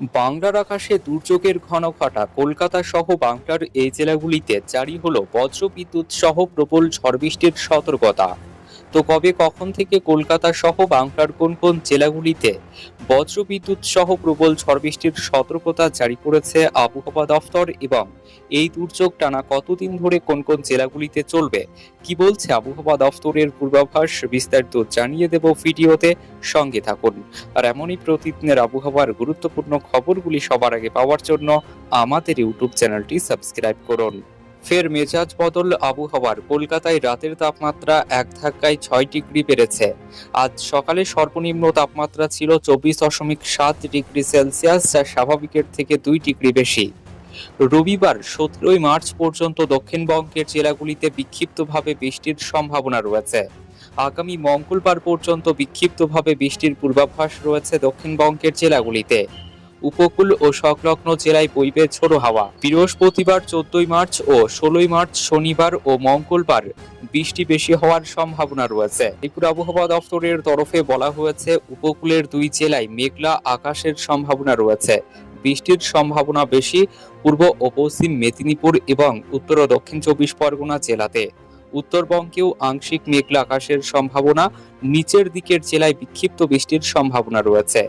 বাংলার আকাশে দুর্যোগের ঘন ঘটা কলকাতা সহ বাংলার এই জেলাগুলিতে জারি হল বজ্রবিদ্যুৎ সহ প্রবল ঝড় বৃষ্টির সতর্কতা। তো কবে কখন থেকে কলকাতা সহ বাংলার কোন কোন জেলাগুলিতে বজ্রবিদ্যুৎ সহ প্রবল ঝড় বৃষ্টির সতর্কতা জারি করেছে আবহাওয়া দফতর এবং এই দুর্যোগ টানা কতদিন ধরে কোন কোন জেলাগুলিতে চলবে? কি বলছে আবহাওয়া দফতরের পূর্বাভাস? বিস্তারিত জানিয়ে দেব ভিডিওতে। সঙ্গে থাকুন। আর এমনই প্রতিদিনের আবহাওয়ার গুরুত্বপূর্ণ খবরগুলি সবার আগে পাওয়ার জন্য আমাদের ইউটিউব চ্যানেলটি সাবস্ক্রাইব করুন। ফের মেজাজ বদল আবহাওয়ার। কলকাতায় রাতের তাপমাত্রা এক ধাক্কায় ছয় ডিগ্রি বেড়েছে। আজ সকালে সর্বনিম্ন তাপমাত্রা ছিল চব্বিশ দশমিক সাত ডিগ্রি সেলসিয়াস, যা স্বাভাবিকের থেকে দুই ডিগ্রি বেশি। রবিবার সতেরোই মার্চ পর্যন্ত দক্ষিণবঙ্গের জেলাগুলিতে বিক্ষিপ্তভাবে বৃষ্টির সম্ভাবনা রয়েছে। আগামী মঙ্গলবার পর্যন্ত বিক্ষিপ্তভাবে বৃষ্টির পূর্বাভাস রয়েছে দক্ষিণবঙ্গের জেলাগুলিতে। উপকূল ও সংলগ্ন জেলায় বইবে ঝোড়ো হাওয়া। বৃহস্পতিবার চোদ্দই মার্চ ও ষোলোই মার্চ শনিবার ও মঙ্গলবার বৃষ্টি বেশি হওয়ার সম্ভাবনা রয়েছে। ত্রিপুর আবহাওয়া দফতরের তরফে বলা হয়েছে, উপকূলের দুই জেলায় মেঘলা আকাশের সম্ভাবনা রয়েছে। বৃষ্টির সম্ভাবনা বেশি পূর্ব ও পশ্চিম মেদিনীপুর এবং উত্তর ও দক্ষিণ চব্বিশ পরগনা জেলাতে। উত্তরবঙ্গেও আংশিক মেঘলা আকাশের সম্ভাবনা, নিচের দিকের জেলায় বিক্ষিপ্ত বৃষ্টির সম্ভাবনা রয়েছে।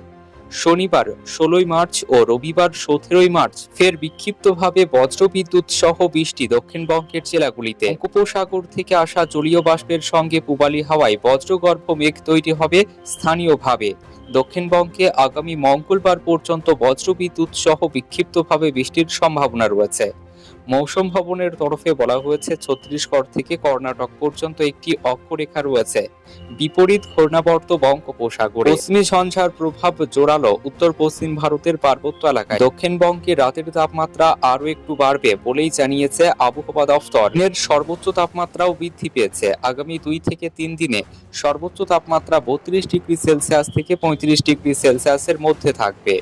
শনিবার ষোলোই মার্চ ও রবিবার সতেরোই মার্চ ফের বিক্ষিপ্তভাবে বজ্রবিদ্যুৎ সহ বৃষ্টি দক্ষিণবঙ্গের জেলাগুলিতে। উপসাগর থেকে আসা জলীয় বাষ্পের সঙ্গে পূবালি হাওয়ায় বজ্রগর্ভ মেঘ তৈরি হবে স্থানীয়ভাবে। দক্ষিণবঙ্গে আগামী মঙ্গলবার পর্যন্ত বজ্রবিদ্যুৎ সহ বিক্ষিপ্তভাবে বৃষ্টির সম্ভাবনা রয়েছে। মৌসুম ভবনের তরফে বলা হয়েছে, ছত্তিশগড় থেকে কর্ণাটক পর্যন্ত একটি অক্ষরেখা রয়েছে। বিপরীত ঘূর্ণাবর্ত বঙ্গোপসাগরে পশ্চিমী ঝঞ্ঝার প্রভাব জোরালো। উত্তর পশ্চিম ভারতের পার্বত্য এলাকায় দক্ষিণবঙ্গে রাতের তাপমাত্রা আরও একটু বাড়বে বলেই জানিয়েছে আবহাওয়া দফতর। দিনের সর্বোচ্চ তাপমাত্রাও বৃদ্ধি পেয়েছে। আগামী দুই থেকে তিন দিনে সর্বোচ্চ তাপমাত্রা বত্রিশ ডিগ্রি সেলসিয়াস থেকে পঁয়ত্রিশ ডিগ্রি সেলসিয়াসের মধ্যে থাকবে।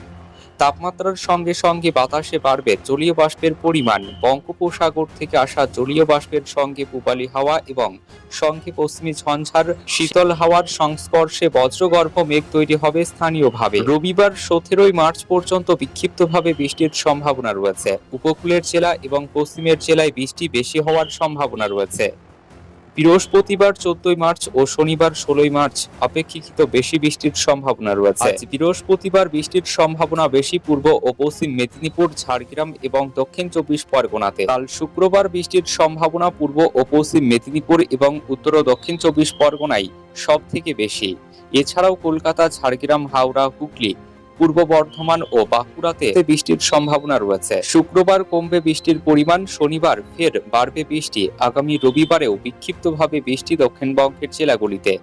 তাপমাত্রার সঙ্গে সঙ্গে বাতাসে বাড়বে জলীয় বাষ্পের পরিমাণ। বঙ্গোপসাগর থেকে আসা জলীয় বাষ্পের সঙ্গে পূবালি হাওয়া এবং সঙ্গে পশ্চিমী ঝঞ্ঝার শীতল হাওয়ার সংস্পর্শে বজ্রগর্ভ মেঘ তৈরি হবে স্থানীয়ভাবে। রবিবার সতেরোই মার্চ পর্যন্ত বিক্ষিপ্তভাবে বৃষ্টির সম্ভাবনা রয়েছে। উপকূলের জেলা এবং পশ্চিমের জেলায় বৃষ্টি বেশি হওয়ার সম্ভাবনা রয়েছে। বৃহস্পতিবার চোদ্দই মার্চ ও শনিবার ষোলোই মার্চ অপেক্ষাকৃত বেশি বৃষ্টির সম্ভাবনা রয়েছে। বৃহস্পতিবার বৃষ্টির সম্ভাবনা বেশি পূর্ব ও পশ্চিম মেদিনীপুর, ঝাড়গ্রাম এবং দক্ষিণ চব্বিশ পরগনাতে। কাল শুক্রবার বৃষ্টির সম্ভাবনা পূর্ব ও পশ্চিম মেদিনীপুর এবং উত্তর ও দক্ষিণ চব্বিশ পরগনায় সব থেকে বেশি। এছাড়াও কলকাতা, ঝাড়গ্রাম, হাওড়া, হুগলি পূর্ব বর্ধমান ও বাঁকুড়াতে বৃষ্টির সম্ভাবনা রয়েছে। শুক্রবার কমবে বৃষ্টির পরিমাণ, শনিবার ফের বাড়বে বৃষ্টি। আগামী রবিবারেও বিক্ষিপ্তভাবে বৃষ্টি দক্ষিণবঙ্গের জেলাগুলিতে।